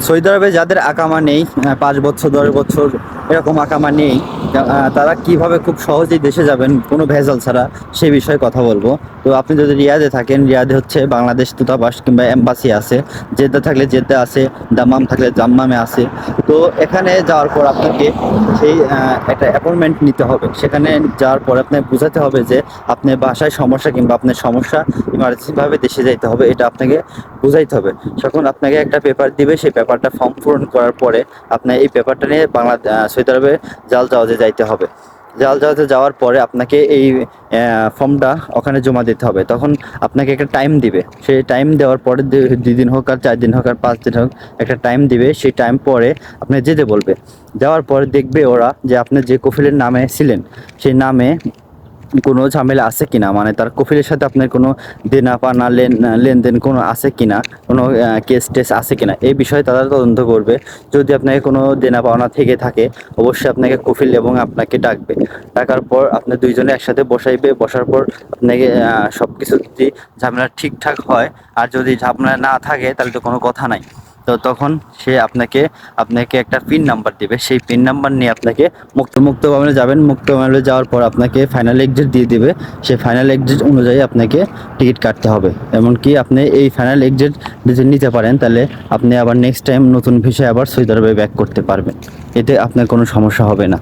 Saudi আরবে যাদের আকামা নেই পাঁচ বছর দশ বছর এরকম আকামা নেই তারা কীভাবে খুব সহজেই দেশে যাবেন, কোনো ভেজাল ছাড়া সেই বিষয়ে কথা বলব। তো আপনি যদি রিয়াদে থাকেন, রিয়াদে হচ্ছে বাংলাদেশ দূতাবাস কিংবা এম্বাসি আছে। জেদ্দা থাকলে জেদ্দা আছে, দাম্মাম থাকলে দাম্মামে আছে। তো এখানে যাওয়ার পর আপনাকে সেই একটা অ্যাপয়েন্টমেন্ট নিতে হবে। সেখানে যাওয়ার পর আপনাকে বোঝাতে হবে যে আপনার বাসায় সমস্যা কিংবা আপনার সমস্যা ইমার্জেন্সিভাবে দেশে যাইতে হবে, এটা আপনাকে বুঝাইতে হবে। তখন আপনাকে একটা পেপার দিবে, সেই পেপারটা ফর্ম পূরণ করার পরে আপনার এই পেপারটা নিয়ে বাংলা সৌদি আরবে জাল জাহাজে যাইতে হবে। জাল জালাতে যাওয়ার পরে আপনাকে এই ফর্মটা ওখানে জমা দিতে হবে। তখন আপনাকে একটা টাইম দিবে। সেই টাইম দেওয়ার পরে দুই দিন হোক আর চার দিন হোক আর পাঁচ দিন হোক একটা টাইম দিবে। সেই টাইম পরে আপনি যেতে বলবে। যাওয়ার পরে দেখবে ওরা যে আপনি যে কফিলের নামে ছিলেন, সেই নামে কোনো ঝামেলা আছে কিনা? মানে তার কফিলের সাথে আপনার কোনো দেনা পানা লেন, লেনদেন কোনো আছে কিনা? কোনো কেস টেস আছে কিনা? এই বিষয়ে তারা তদন্ত করবে। যদি আপনাকে কোনো দেনা পাওনা থেকে থাকে, অবশ্যই আপনাকে কফিল এবং আপনাকে ডাকবে। ডাকার পর আপনার দুইজনে একসাথে বসাইবে। বসার পর আপনাকে সব কিছু যদি ঝামেলা ঠিকঠাক হয়, আর যদি ঝামেলা না থাকে, তাহলে তো কোনো কথা নাই। তো তখন সে আপনাকে আপনাকে একটা পিন নাম্বার দেবে। সেই পিন নাম্বার নিয়ে আপনাকে মুক্ত মুক্ত মামলে যাবেন। মুক্ত মামলে যাওয়ার পর আপনাকে ফাইনাল এক্সিট দিয়ে দেবে। সেই ফাইনাল এক্সিট অনুযায়ী আপনাকে টিকিট কাটতে হবে। এমনকি আপনি এই ফাইনাল এক্সিট যদি নিতে পারেন, তাহলে আপনি আবার নেক্সট টাইম নতুন ভিসায় আবার সৌদি ব্যাক করতে পারবেন। এতে আপনার কোনো সমস্যা হবে না।